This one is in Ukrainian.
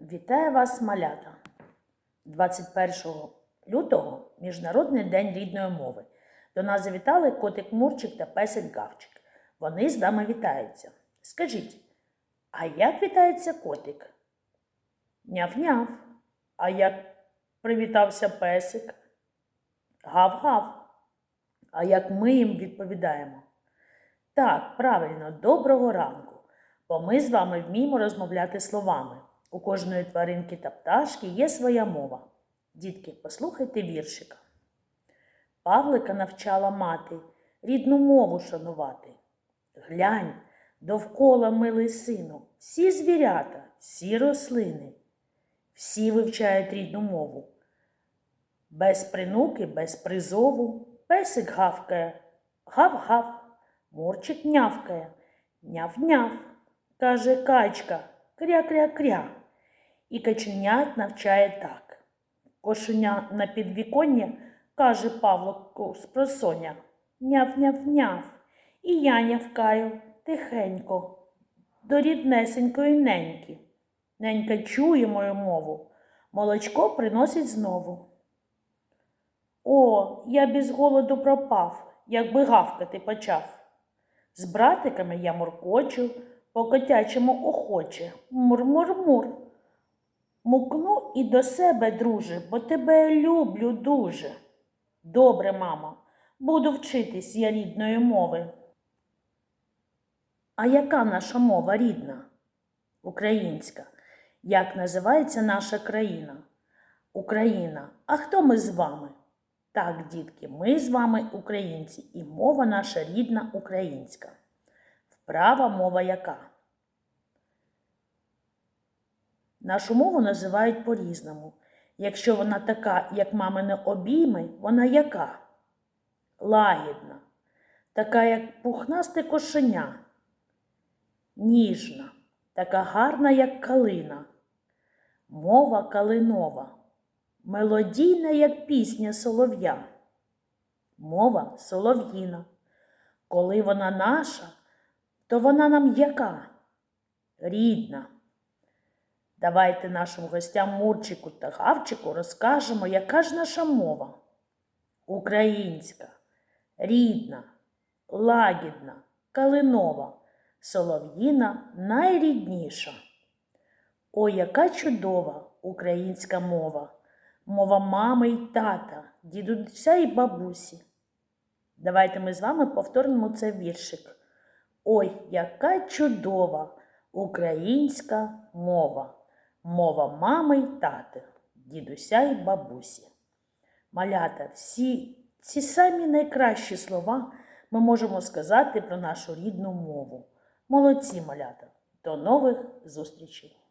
Вітаю вас, малята! 21 лютого Міжнародний день рідної мови. До нас завітали котик Мурчик та песик Гавчик. Вони з нами вітаються. Скажіть, а як вітається котик? Няв-няв. А як привітався песик? Гав-гав. А як ми їм відповідаємо? Так, правильно, доброго ранку. Бо ми з вами вміємо розмовляти словами. У кожної тваринки та пташки є своя мова. Дітки, послухайте віршика. Павлика навчала мати рідну мову шанувати. Глянь, довкола милий сину, всі звірята, всі рослини, всі вивчають рідну мову. Без принуки, без призову, песик гавкає, гав-гав, мурчик нявкає, няв-няв, каже качка, кря-кря-кря. І каченят навчає так. Кошеня на підвіконня каже Павло з просоня. Няв-няв-няв. І я нявкаю тихенько, до ріднесенької неньки. Ненька чує мою мову, молочко приносить знову. О, я без голоду пропав, якби гавкати почав. З братиками я муркочу, по котячому охоче. Мур-мур-мур. Мукну і до себе, друже, бо тебе люблю дуже. Добре, мамо, буду вчитись я рідної мови. А яка наша мова рідна? Українська. Як називається наша країна? Україна. А хто ми з вами? Так, дітки, ми з вами українці, і мова наша рідна українська. Вправа мова яка? Нашу мову називають по-різному. Якщо вона така, як мамини обійми, вона яка? Лагідна, така, як пухнасте кошеня, ніжна, така гарна, як калина, мова калинова, мелодійна, як пісня солов'я, мова солов'їна. Коли вона наша, то вона нам яка? Рідна. Давайте нашим гостям Мурчику та Гавчику розкажемо, яка ж наша мова. Українська, рідна, лагідна, калинова, солов'їна найрідніша. Ой, яка чудова українська мова, мова мами й тата, дідуся і бабусі. Давайте ми з вами повторимо цей віршик. Ой, яка чудова українська мова мова мами й тати, дідуся й бабусі. Малята, всі ці самі найкращі слова ми можемо сказати про нашу рідну мову. Молодці малята! До нових зустрічей!